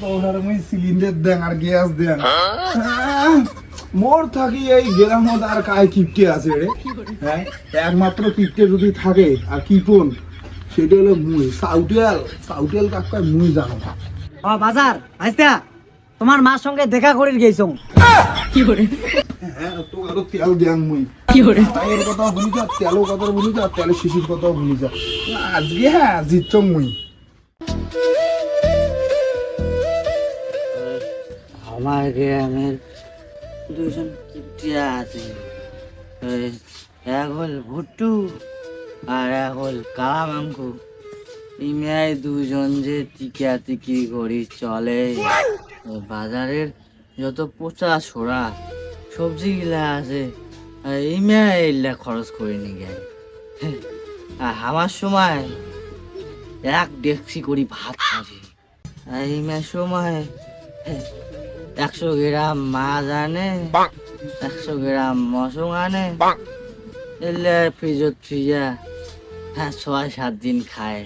তোর মুই সিলিন্ডার দেন আর গ্যাস দেন। মোর থাকি এই গ্রামত আর কায় কিপটে আছে রে। হ্যাঁ একমাত্র কিপটে যদি থাকে আর কিপন সেটা হলো মুই। সাউটেল সাউটেল কাকায় মুই জানো। ও বাজার আইস্তা তোমার মার সঙ্গে দেখা করে? গেছো হ্যাঁ তো আরও তেল দেন মুই। তাইয়ের কথা বলি যা তেলও কথা বলি যা তেলের শিশির কথা বলি যা। আজকে হ্যাঁ জিতছ মুই। আমার গ্রামের দুজন কিপটিয়া আছে। এক হল ভুট্টু আর এক হল কালামাঙ্কু ইমিয়ায় দুজন যে টিকা টিকি করি চলে। এই বাজারের যত পচা সোড়া সবজি গিলা আছে ইমিয়া এগুলা খরচ করে নি গে আর আমার সময় এক ডেকসি করি ভাত খাবি। আর ইমিয়ার সময় একশো গ্রাম মাছ আনে একশো গ্রাম মশং আনে। এলে ফ্রিজত ফ্রিজা হ্যাঁ ছয় সাত দিন খায়।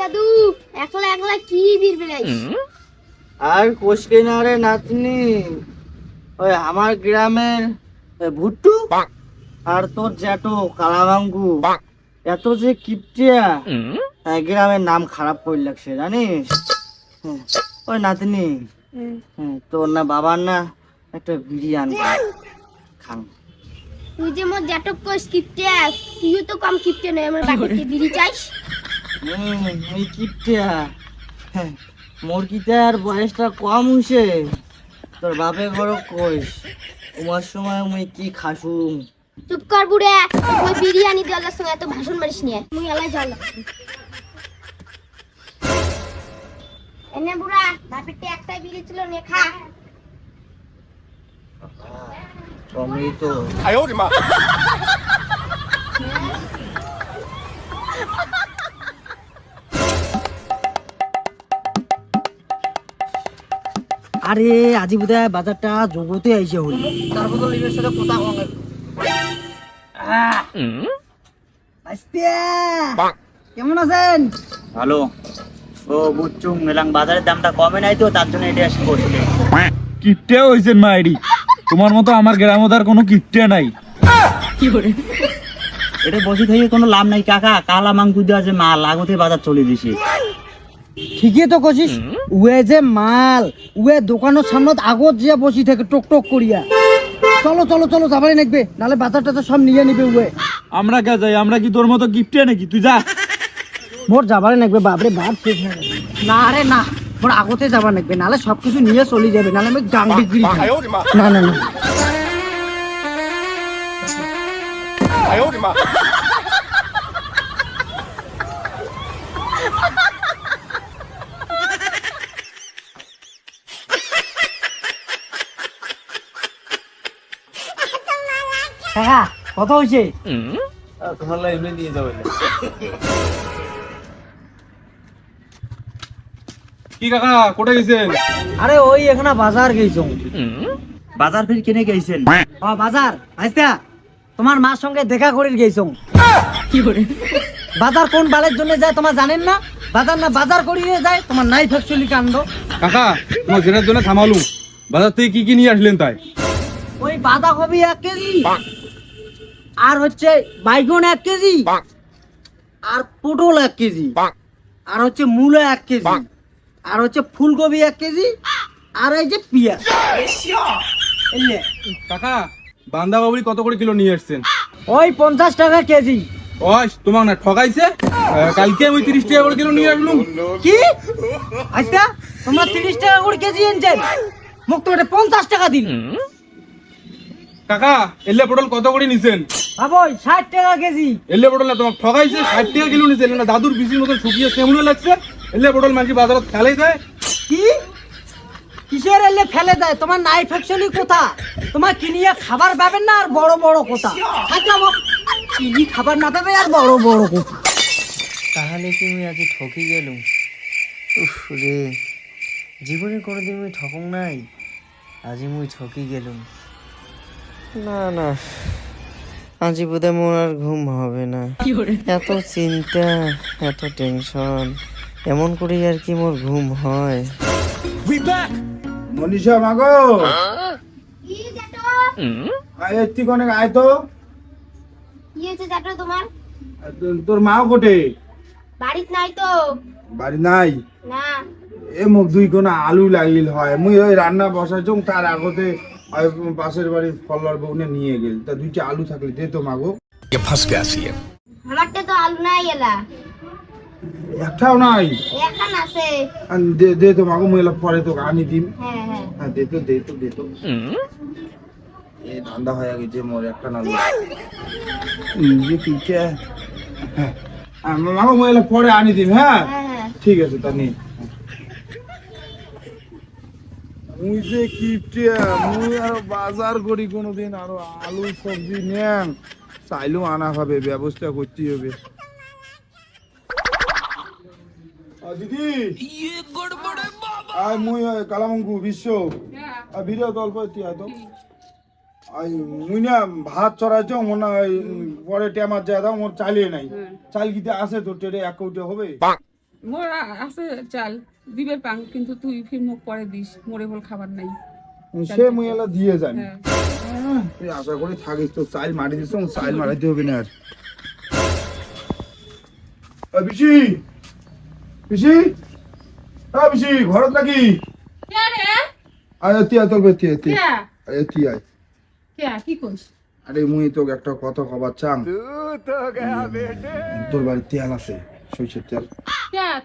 দাদু একলা একলা কি আর কোশকে না রে নাতনি। ওই আমার গ্রামের ভুট্টু আর তোর জ্যাটো কালাবাঙ্গু এত যে কিপটিয়া। গ্রামের নাম খারাপ করে লাগছে জানিস? হুম, ওই নাতনি। হুম, তোর না বাবার না একটা বিরিয়ানি খান। তুই যে মোর জ্যাটক কইস কিপটে তুইও তো কম কিপটে নয় আমার বাড়িতে বিড়ি চাইস? এই কিপটিয়া। হ্যাঁ, মোর কিতার বয়সটা কম হইছে? তোর বাপে বড় কইস তোমার সময় মুই কি খাসুম চুপ কর বুড়ে। ওই বিরিয়ানি দেওয়ার সঙ্গে এত ভাষণ মারিস নিয়ে মুই এলাই জল এনে বুড়া বাপেরটা একটাই বিড়ি ছিল নে খা। টমেটো। আরে আজি বোধহয় বাজারটা জগতে আইসে হল। তার বদল সাথে কথা কম কেমন আছেন? ভালো। ও মেলাং বাজারের দামটা কমে নাই তো তার জন্য এটা কিপটে হয়েছেন মাইরি। তোমার মতো আমার গ্রামত আর কোনো কিপটে নাই। এটা বসে থেকে কোনো লাভ নাই কাকা। কালা মাংকু দেওয়া যে মাল আগতে বাজার চলে দিছে। ঠিকই তো কছিস উয়ে যে মাল উয়ে দোকানের সামনে আগত যে বসি থাকে টক টক করিয়া। চলো চলো চলো যাবারই নাকবে। নালে বাজারটা তো সব নিয়ে নিবে উয়ে। আমরা কে যাই? আমরা কি তোর মতো গিফটে নাকি? তুই যা। মোর যাবারই নাকবে বাপরে বাপ শেষ হয়ে গেছে। না রে না মোর আগতে যাবার নাকবে নালে সবকিছু নিয়ে চলে যাবে নালে আমি গাং ডিগ্রি না না না। কাকা কত হয়েছে তোমার লাই এমনি নিয়ে যাবে কি কাকা কোথায় গেছেন? আরে ওই এখানে বাজার গেছো বাজার ফের কিনে গেছেন ও বাজার আইস্তা তোমার মার সঙ্গে দেখা করে গেছো কি করে বাজার কোন বালের জন্য যায় তোমার জানেন না? বাজার না বাজার করিয়ে যায় তোমার নাই ফ্যাকচুয়ালি কাণ্ড। কাকা তোমার জেনার জন্য থামালুম। বাজার থেকে কি কি নিয়ে আসলেন তাই? ওই বাঁধাকপি এক কেজি। আর হচ্ছে বাইগন এক কেজি আর পটল এক কেজি আর হচ্ছে মূলা এক কেজি আর হচ্ছে ফুলকপি এক কেজি আর এই যে পেঁয়াজ। কাকা বান্ধাকপি কত করে কিলো নিয়ে আসছেন? ওই পঞ্চাশ টাকা কেজি। ওই তোমাক না ঠকাইছে? কালকে আমি তিরিশ টাকা করে কিলো নিয়ে আসলুম। কি? আচ্ছা তোমরা তিরিশ টাকা করে কেজি এনেছেন। মুখ তো এটা পঞ্চাশ টাকা দিন কাকা এলে পটল কত করে নিছেন? ভাবই ষাট টাকা কেজি। এলে পটল না তোমাক ঠকাইছে ষাট টাকা কিলো নিছে এলে না দাদুর বিচির মতন শুকিয়ে সেমনে লাগছে। এলে পটল মাঝি বাজারত খেলাই দেয়। কি? কিসের এলে ফেলে দেয়? তোমার নাই ফ্যাকচুয়ালি কোথা? তোমার কিনিয়ে খাবার পাবেন না আর বড় বড় কোথা? কিনি খাবার না পাবে আর বড় বড় কোথা? তাহলে কি মুই আজ ঠকি গেলুম? উফ রে জীবনে কোনোদিন মুই ঠকং নাই। আজি মুই ঠকি গেলুম। না না। আজ বোধহয় মোর আর ঘুম হবে না। এত চিন্তা এত টেনশন এমন করে আর কি মোর ঘুম হয়। মনীষা মাগো! এত্তি অনেক আয় তো। তোমার? তোর- তোর মা কোটে বাড়িতে নাই তো? বাড়ি নাই? না। এ মুখ দুই কোনা আলু লাগিল হয়। মুই ওই রান্না বসাইছং তার আগতে ওই পাশের বাড়ির ফলর বউনে নিয়ে গেল। তা দুইটা আলু থাকলে দে তো মাগো। আমারটা তো আলু নাই এলা। একটাও নাই? এখন আছে। আর দে দে তো মাগো পরে তো আনি দিম। হ্যাঁ হ্যাঁ। হ্যাঁ দে তো দে তো দে তো। ধান্দা হয়ে গেছে মোর একটা না হ্যাঁ। আর মাগো পরে আনি দিম হ্যাঁ। ঠিক আছে তা নে। মুই যে কিপটিয়া মুই আর বাজার করি কোনোদিন আরও আলু সবজি নেন। চাইলেও আনা হবে ব্যবস্থা করতে হবে। আ, দিদি। আয় মুই কালামঙ্কু বিশ্ব। আর ভিডিও করতে আয় তো আই মুই না ভাত চড়াইছ মোর না পরে টেমার যায় দাও মোর চালিয়ে নাই। চাল কিতে আছে তোর টেরে এক কৌটে হবে। মোর আছে চাল দিবের পাং কিন্তু তুই ফির মুখ পরে দিস মোরে বল খাবার নাই। সে মুই এলা দিয়ে যান হ্যাঁ। তুই আশা করি থাকিস তো চাইল মারি দিস চাইল মারাইতে হবে না আর। ও বিশি বিশি ও বিশি ঘরত নাকি? কে রে? আয় তিয়া তোর বে তিয়া তিয়া। কে আয় তিয়া কে কি কইস? আরে মুই তোকে একটা কথা খবর চাম তোর বাড়ি তেল আছে। সইষের তেল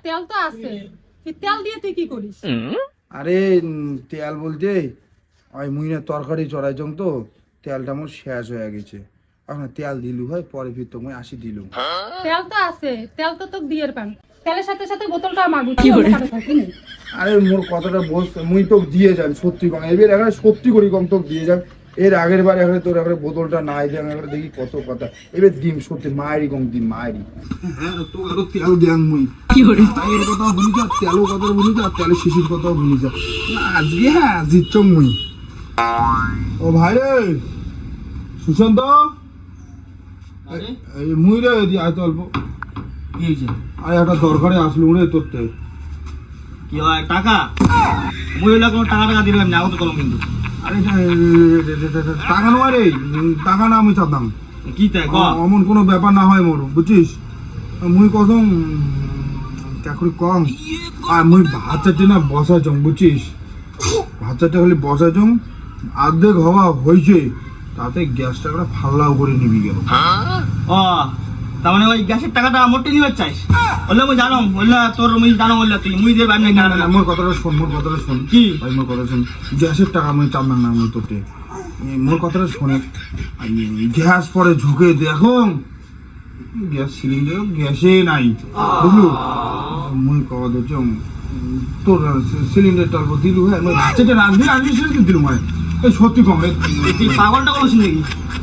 তেল তো আছে। তেল দিয়ে তুই কি করিস? আরে তেল বলতে ওই তরকারি চড়াইছং তো তেলটা আমার শেষ হয়ে গেছে। এখন তেল দিলু হয় পরে ফির তো মুই আসি দিলু তেল তো আছে তেল তো তোকে দিয়ের পাং তেলের সাথে সাথে বোতলটা মাগু কি করে? আরে মোর কথাটা বস মুই তোকে দিয়ে যান সত্যি কম। এবার এখানে সত্যি করি কম তোকে দিয়ে যান এর আগের বারে এখানে তোর এখানে বোতলটা নাই দেন এখানে দেখি কত কথা। এবার দিম সত্যি মায়েরই কম দিম মায়েরই। হ্যাঁ তো আরও তেল দেন মুই। কি করে তাইয়ের কথা ভুলি যা কথা ভুলি যা তেলের শিশির কথা ভুলি যা। আজকে হ্যাঁ জিতছ মুই। ও ভাই রে সুশান্ত? মুই রে দি আয় তো অল্প। কি হয়েছে? আরে একটা দরকারে আসলু রে তোরতে কি হয়? টাকা? মুই হইলে কোনো টাকা টাকা দিলাম না আগত কলম কিন্তু আরে টাকা নয় রে। টাকা না আমি চাতাম কি তাই অমন কোনো ব্যাপার না হয় মোর বুঝছিস? মুই কসম চাকরি কম। আর মুই ভাত চারটে না বসাইছং বুঝছিস? ভাত চারটে খালি বসাইছং অর্ধেক হওয়া হয়েছে তাতে গ্যাসটা ফাল্লাও করে নিবি গেল তার মানে ওই গ্যাসের টাকাটা মোটে নিবার চাইস বললে মুই জানো বললে তোর মুই জানো বললে তুই মুই দিয়ে বাড়ি নাই না, মোর কথাটা শোন মোর কথাটা শোন। কি? ভাই মোর কথা শোন। গ্যাসের টাকা মুই চাপ না মুই তোতে মোর কথাটা শোনে গ্যাস পরে ঝুঁকে দেখো গ্যাস সিলিন্ডার গ্যাসে নাই। বুঝলু? মুই কবা দেখছ তোর সিলিন্ডারটা অল্প দিলু হ্যাঁ বাচ্চাটা রাঁধবি রাঁধবি সিলিন্ডার দিলু মানে সত্যি কম রে পাগলটা করছিস নাকি?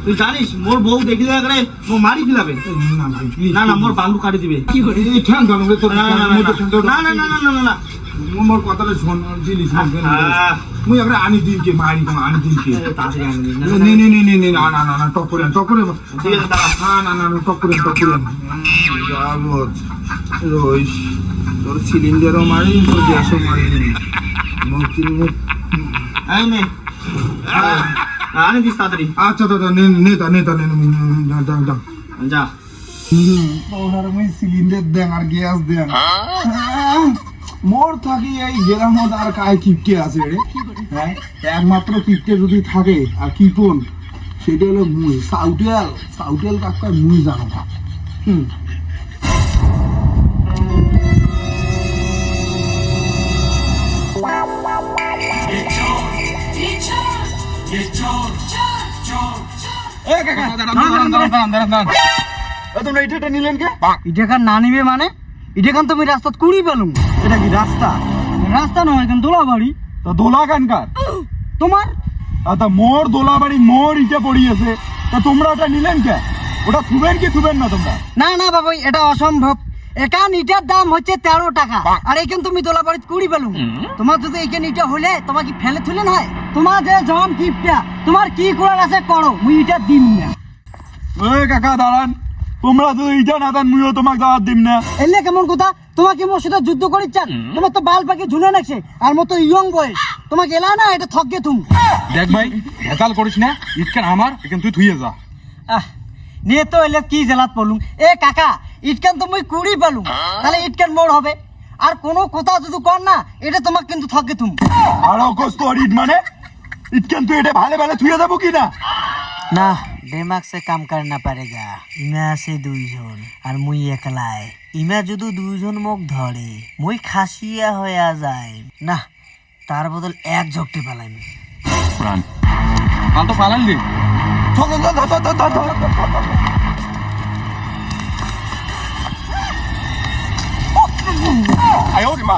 তুই জানিস মোর বউ দেখিলে করে মোর মারি ফেলাবে না প্লিজ না না মোর বান্ধু কাটি দিবে এই ঠ্যাং ধরো তোর না না না তো। না না না না না না না মোর কথাটা শোন দিলিস আহ। মুই আমরা আনি দিনকে মারি কম আনি আনি দিস, না, না, নে নে নে নে নে না না না না টপ করে করে দাঁড়া। না না না না টপ করে করে রইস তোর সিলিন্ডারও মারি তোর গ্যাসও মারি মোর কিনে এই নে আনি দিস তাড়াতাড়ি। আচ্ছা দাদা নে নে তা নে তা নে যা যা। যা মুই সিলিন্ডার দেন আর গ্যাস দেন। মোর থাকি এই গ্রামত আর কায় আছে রে। হ্যাঁ একমাত্র কিপটে যদি থাকে আর কিপন সেটা হলো মুই। সাউটেল সাউটেল কাকা মুই জানো হুম। তোমরা এটা এটা নিলেন কে? ইটাখান না নিবে মানে? ইটাখান তুমি রাস্তা কুড়ি পেলুম। এটা কি রাস্তা? রাস্তা নয় এখন দোলা বাড়ি তো দোলা কানকার তোমার? মোর দোলা বাড়ি মোর ইটা পড়িয়েছে তা তোমরা ওটা নিলেন কে? ওটা থুবেন কি থুবেন না তোমরা? না না বাবু এটা অসম্ভব। এখান ইটার দাম হচ্ছে তেরো টাকা। আর এখান তুমি দোলা বাড়িতে কুড়ি পেলুম। তোমার যদি এখানে ইটা হলে তোমার কি ফেলে তুলেন হয়? তোমার যে জম কিপটা তোমার কি করার আছে করো মুই ইটা দিন না। ওই কাকা দাঁড়ান। তোমরা তো ইটা না দেন মুইও তোমাকে দাওয়াত দিম না। এলে কেমন কথা? তোমাকে মোর সাথে যুদ্ধ করি চান তোমার তো বাল পাখি ঝুলে নাকছে আর মতো ইয়ং বয়স। তোমাকে এলা না এটা তুমি দেখ ভাই ভেজাল করিস না ইটকান আমার এখান তুই থুইয়ে যা। আহ নিয়ে তো এলে কি জেলাত পড়লুম এ কাকা ইটকান তো মুই কুড়ি পেলুম। তাহলে ইটকান মোর হবে। আর কোনো কথা যদি কর না এটা তোমাকে কিন্তু থককে তুমি আর অকস তোর ইট মানে? ইটকান তুই এটা ভালে ভালে থুয়ে দেবো কি না না সে কাম কার না পারে গা ইমা আছে দুইজন আর মুই একলাই। ইমা যদি দুইজন মোক ধরে মুই খাসিয়া হইয়া যায় না তার বদল এক ঝকটে পালাইম। প্রাণ। কাল তো পালাইল রে। চল চল চল চল চল চল আয় ওরে মা।